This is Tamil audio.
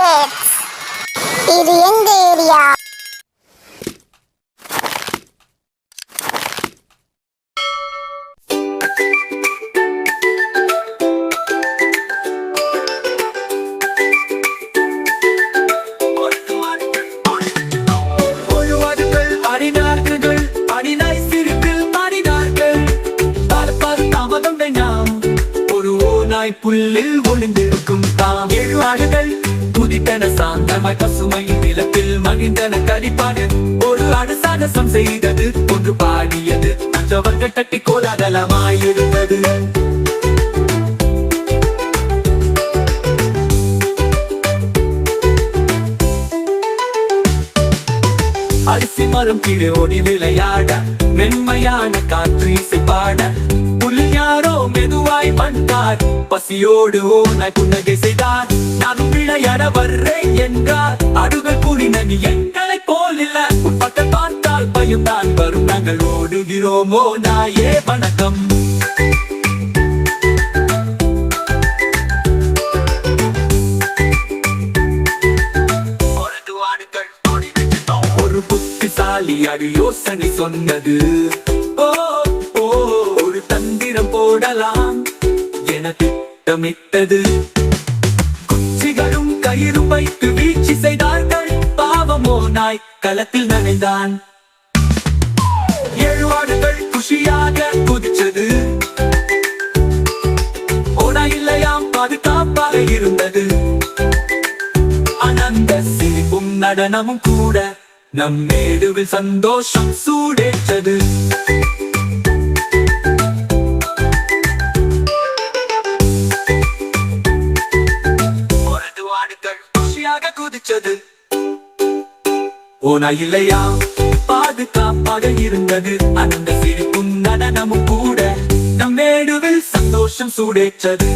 கிட்ஸ் இது எங்க ஏரியா? புல்லில் ஒளிந்திருக்கும் தாம். ஏழு புதித்தன சாந்தமாய் பசுமை நிலத்தில் மகிழ்ந்தன கடிப்பாடு ஒரு ஆடு சாகசம் செய்தது ஒன்று பாடியது. மற்றவர்கள் தட்டி கோலாகலமாய் எழுந்தது அரிசி மரம் கீழே ஓடி விளையாட மென்மையான காற்று இசைப்பாட புலில் யாரோ மெதுவாய் வந்தார் பசியோடு ஓனாய் புன்னகை செய்தார். நானும் வர்றேன் என்றார். அடுகள் கூறின நீ எங்களை போல் இல்ல. உன் பக்கம் பார்த்தால் பயம்தான். வரும் நாங்கள் ஓடுகிறோமோ நாயே வணக்கம். ஒரு புத்திசாலி அடி யோசனை சொன்னது. ஓ ஓ ஒரு தந்திரம் போடலாம் என திட்டமிட்டது. குச்சிகளும் வைத்து வீழ்ச்சி செய்தார்கள். பாவமோ நாய் களத்தில் நனைந்தான். ஏழு குஷியாக குதிச்சது ஓனா இல்லையாம் பாதுகாப்பாக இருந்தது. அனந்த சிரிப்பும் நடனமும் கூட நம் மேடுவில் சந்தோஷம் சூடேற்றது. இருந்தது. ஓனா இல்லையா? பாதுகாப்பாக இருந்தது. அந்த சிரிப்பும் நடனமும் கூட நம் மேடுவில் சந்தோஷம் சூடேற்றது.